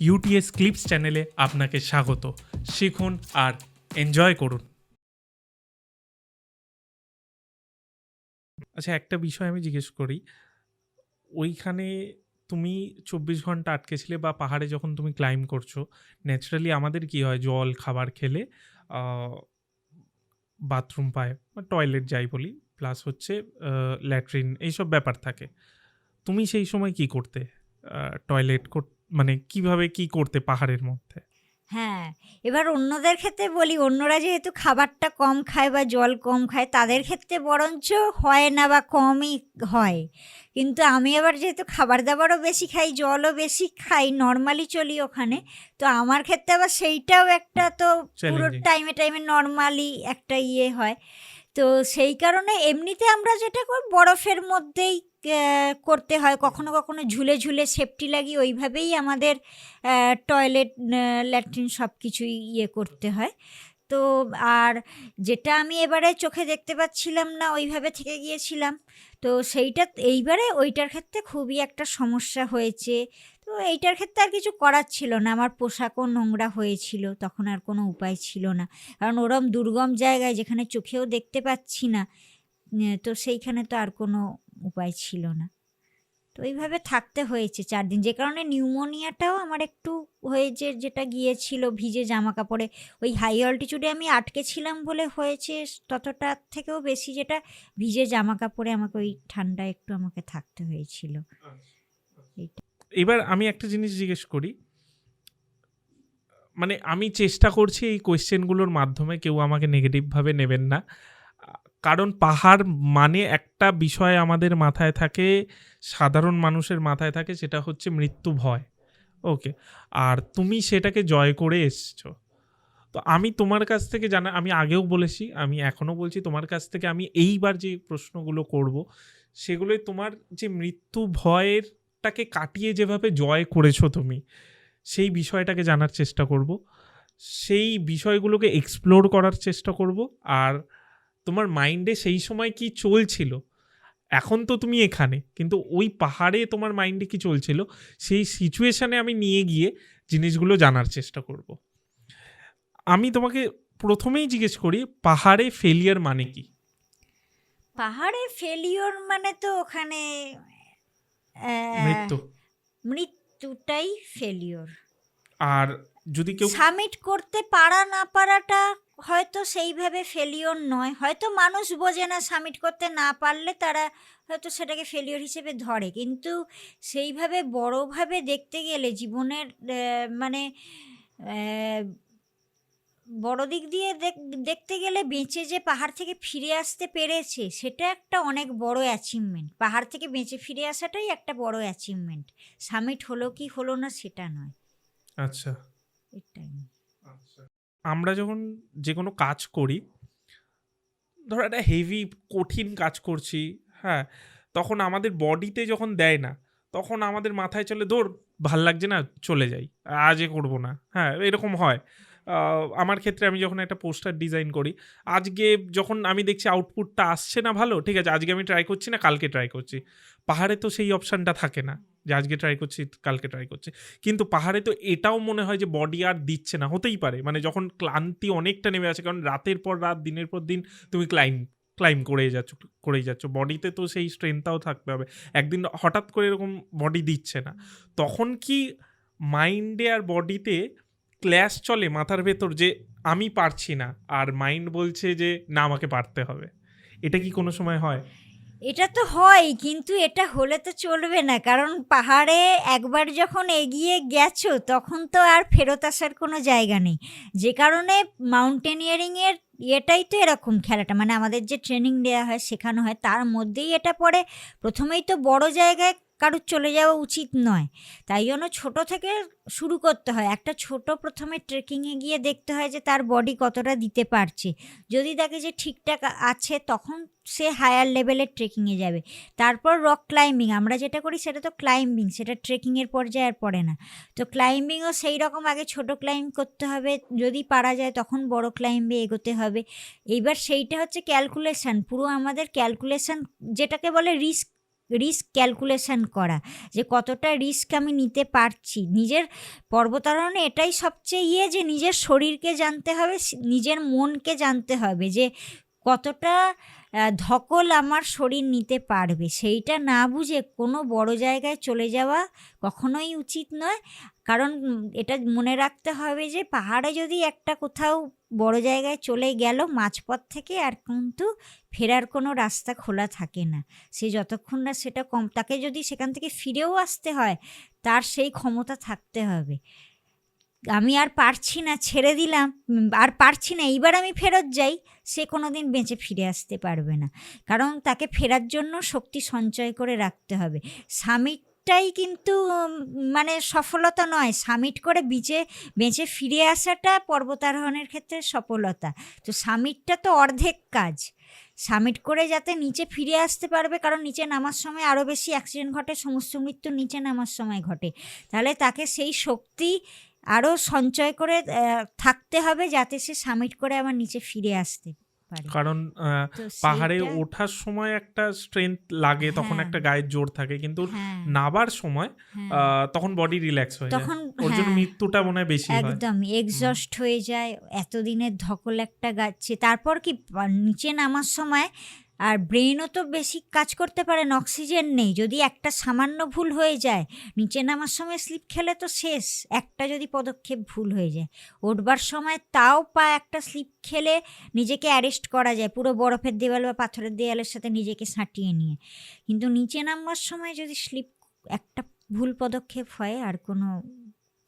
UTS clips চ্যানেলে আপনাকে স্বাগত। শিখুন আর এনজয় করুন। আচ্ছা একটা বিষয় আমি জিজ্ঞেস করি। ওইখানে তুমি চব্বিশ ঘণ্টা আটকেছিলে বা পাহাড়ে যখন তুমি ক্লাইম্ব করছ ন্যাচারালি আমাদের কি হয়, জল, খাবার খেলে বাথরুম পায়, বা টয়লেট যাই বলি প্লাস হচ্ছে ল্যাট্রিন এইসব ব্যাপার থাকে। তুমি সেই সময় কি করতে? টয়লেট মানে কীভাবে কি করতে পাহাড়ের মধ্যে? হ্যাঁ এবার অন্যদের ক্ষেত্রে বলি অন্যরা যেহেতু খাবারটা কম খায় বা জল কম খায় তাদের ক্ষেত্রে বরঞ্চ হয় না বা কমই হয়। কিন্তু আমি আবার যেহেতু খাবার দাবারও বেশি খাই জলও বেশি খাই নর্মালি চলি ওখানে তো আমার ক্ষেত্রে আবার সেইটাও একটা তো পুরো টাইমে টাইমে নর্মালি একটা ইয়ে হয়। তো সেই কারণে এমনিতে আমরা যেটা করি, বরফের মধ্যেই করতে হয়। কখনো কখনো ঝুলে ঝুলে সেফটি লাগিয়ে ওইভাবেই আমাদের টয়লেট ল্যাট্রিন সব কিছুই ইয়ে করতে হয়। তো আর যেটা আমি এবারে চোখে দেখতে পাচ্ছিলাম না, ওইভাবে থেকে গিয়েছিলাম। তো সেইটা, এইবারে ওইটার ক্ষেত্রে খুবই একটা সমস্যা হয়েছে। তো এইটার ক্ষেত্রে আর কিছু করার ছিল না। আমার পোশাকও নোংরা হয়েছিল, তখন আর কোনো উপায় ছিল না। কারণ ওরম দুর্গম জায়গায় যেখানে চোখেও দেখতে পাচ্ছি না তো সেইখানে তো আর কোনো উপায় ছিল না। তো এইভাবে থাকতে হয়েছে চার দিন। যে কারণে নিউমোনিয়াটাও আমার একটু হয়েছে যেটা গিয়েছিল ভিজে জামা কাপড়ে ওই হাই অল্টিচিউডে আমি আটকে ছিলাম বলে হয়েছে ততটা থেকেও বেশি, যেটা ভিজে জামা কাপড়ে আমাকে ওই ঠান্ডা একটু আমাকে থাকতে হয়েছিল। এবার আমি একটা জিনিস জিজ্ঞেস করি মানে আমি চেষ্টা করছি এই কোয়েশ্চেনগুলোর মাধ্যমে কেউ আমাকে নেগেটিভভাবে নেবেন না। কারণ পাহাড় মানে একটা বিষয় আমাদের মাথায় থাকে, সাধারণ মানুষের মাথায় থাকে, সেটা হচ্ছে মৃত্যু ভয়। ওকে, আর তুমি সেটাকে জয় করে এসছো। তো আমি তোমার কাছ থেকে জানা, আমি আগেও বলেছি, আমি এখনও বলছি, তোমার কাছ থেকে আমি এইবার যে প্রশ্নগুলো করব, সেগুলোই তোমার যে মৃত্যু ভয়েরটাকে কাটিয়ে যেভাবে জয় করেছ তুমি, সেই বিষয়টাকে জানার চেষ্টা করব। সেই বিষয়গুলোকে এক্সপ্লোর করার চেষ্টা করব। আর তোমার মাইন্ডে সেই সময় কি চলছিল? এখন তো তুমি এখানে, কিন্তু ওই পাহাড়ে তোমার মাইন্ডে কি চলছিল? সেই সিচুয়েশানে আমি নিয়ে গিয়ে জিনিসগুলো জানার চেষ্টা করব। আমি তোমাকে প্রথমেই জিজ্ঞেস করি, পাহাড়ে ফেলিয়ার মানে কি? পাহাড়ে ফেলিওর মানে তো ওখানে মৃত্যু। মৃত্যুটাই ফেলিওর আর যদি কেউ সামিট করতে পারা না পারাটা হয়তো সেইভাবে ফেলিওর নয়। হয়তো মানুষ বোঝে না সামিট করতে না পারলে তারা হয়তো সেটাকে ফেলিওর হিসেবে ধরে। কিন্তু সেইভাবে বড়োভাবে দেখতে গেলে জীবনের মানে বড় দিক দিয়ে দেখ- দেখতে গেলে বেঁচে যে পাহাড় থেকে ফিরে আসতে পেরেছে সেটা একটা অনেক বড় অ্যাচিভমেন্ট পাহাড় থেকে বেঁচে ফিরে আসাটাই একটা বড় অ্যাচিভমেন্ট সামিট হলো কি হলো না সেটা নয়। আচ্ছা। এটাই। আমরা যখন যে কোনো কাজ করি ধরো একটা হেভি কঠিন কাজ করছি হ্যাঁ তখন আমাদের বডিতে যখন দেয় না তখন আমাদের মাথায় চলে দৌড় ভালো লাগছে না চলে যাই আজে করব না। হ্যাঁ এরকম হয়। আমার ক্ষেত্রে আমি যখন একটা পোস্টার ডিজাইন করি, আজকে যখন আমি দেখছি আউটপুটটা আসছে না ভালো, ঠিক আছে, আজকে আমি ট্রাই করছি না, কালকে ট্রাই করছি। পাহাড়ে তো সেই অপশানটা থাকে না যে আজকে ট্রাই করছি, কালকে ট্রাই করছি। কিন্তু পাহাড়ে তো এটাও মনে হয় যে বডি আর দিচ্ছে না, হতেই পারে। মানে যখন ক্লান্তি অনেকটা নেমে আসে, কারণ রাতের পর রাত, দিনের পর দিন তুমি ক্লাইম ক্লাইম করেই যাচ্ছ করেই যাচ্ছ। বডিতে তো সেই স্ট্রেংথটাও থাকতে হবে। একদিন হঠাৎ করে এরকম বডি দিচ্ছে না। তখন কি মাইন্ডে আর বডিতে ক্ল্যাশ চলে মাথার ভেতর যে আমি পারছি না, আর মাইন্ড বলছে যে না, আমাকে পারতে হবে। এটা কি কোনো সময় হয়? এটা তো হয়, কিন্তু এটা হলে তো চলবে না, কারণ পাহাড়ে একবার যখন এগিয়ে গেছো, তখন তো আর ফেরত আসার কোনো জায়গা নেই। যে কারণে মাউন্টেনিয়ারিংয়ের এটাই তো এরকম খেলাটা মানে আমাদের যে ট্রেনিং দেওয়া হয়, শেখানো হয়, তার মধ্যেই এটা পড়ে। প্রথমেই তো বড় জায়গায় কারুর চলে যাওয়া উচিত নয়। তাই জন্য ছোট থেকে শুরু করতে হয়। একটা ছোট প্রথমে ট্রেকিংয়ে গিয়ে দেখতে হয় যে তার বডি কতটা দিতে পারছে। যদি দেখে যে ঠিকঠাক আছে, তখন সে হায়ার লেভেলের ট্রেকিংয়ে যাবে। তারপর রক ক্লাইম্বিং আমরা যেটা করি সেটা তো ক্লাইম্বিং সেটা ট্রেকিংয়ের পর্যায়ে আর পড়ে না। তো ক্লাইম্বিংও সেই রকম আগে ছোট ক্লাইম্ব করতে হবে। যদি পারা যায় তখন বড় ক্লাইম্বে এগোতে হবে। এইবার সেইটা হচ্ছে ক্যালকুলেশান পুরো আমাদের ক্যালকুলেশান যেটাকে বলে রিস্ক রিস্ক ক্যালকুলেশন করা, যে কতটা রিস্ক আমি নিতে পারছি। নিজের পর্বতারোহণে এটাই সবচেয়ে ইয়ে যে নিজের শরীরকে জানতে হবে নিজের মনকে জানতে হবে যে কতটা ধকল আমার শরীর নিতে পারবে। সেইটা না বুঝে কোনো বড় জায়গায় চলে যাওয়া কখনোই উচিত নয়। কারণ এটা মনে রাখতে হবে যে পাহাড়ে যদি একটা কোথাও বড় জায়গায় চলে গেল, মাঝপথ থেকে আর কিন্তু ফেরার কোনো রাস্তা খোলা থাকে না। সে যতক্ষণ না সেটা কম, তাকে যদি সেখান থেকে ফিরেও আসতে হয়, তার সেই ক্ষমতা থাকতে হবে। আমি আর পারছি না, ছেড়ে দিলাম, আর পারছি না, এইবার আমি ফেরত যাই, সে কোনো দিন বেঁচে ফিরে আসতে পারবে না। কারণ তাকে ফেরার জন্য শক্তি সঞ্চয় করে রাখতে হবে। সামিটটাই কিন্তু মানে সফলতা নয়। সামিট করে বিচে, বেঁচে ফিরে আসাটা পর্বতারোহণের ক্ষেত্রে সফলতা। তো সামিটটা তো অর্ধেক কাজ। সামিট করে যাতে নিচে ফিরে আসতে পারবে, কারণ নিচে নামার সময় আরও বেশি অ্যাক্সিডেন্ট ঘটে, সমস্ত মৃত্যু নিচে নামার সময় ঘটে। তাহলে তাকে সেই শক্তি আরও সঞ্চয় করে থাকতে হবে যাতে সে সামিট করে আবার নিচে ফিরে আসতে। কারণ পাহাড়ে ওঠার সময় একটা স্ট্রেংথ লাগে তখন হ্যাঁ। একটা গায়ের জোর থাকে কিন্তু হ্যাঁ, নাবার সময় হ্যাঁ। আহ, তখন বডি রিল্যাক্স হয়ে যায়। তখন ওর জন্য মৃত্যুটা মনে হয় বেশি হয়। একদম এক্সস্ট হয়ে যায় এতদিনের ধকল একটা গাচ্ছে তারপর কি নিচে নামার সময় আর ব্রেনও তো বেশি কাজ করতে পারে, না অক্সিজেন নেই। যদি একটা সামান্য ভুল হয়ে যায়, নিচে নামার সময় স্লিপ খেলে তো শেষ। একটা যদি পদক্ষেপ ভুল হয়ে যায়, উঠবার সময় তাও পা একটা স্লিপ খেলে নিজেকে অ্যারেস্ট করা যায়, পুরো বরফের দেওয়াল বা পাথরের দেওয়ালের সাথে নিজেকে সাঁটিয়ে নিয়ে। কিন্তু নিচে নামবার সময় যদি স্লিপ একটা ভুল পদক্ষেপ হয়, আর কোনো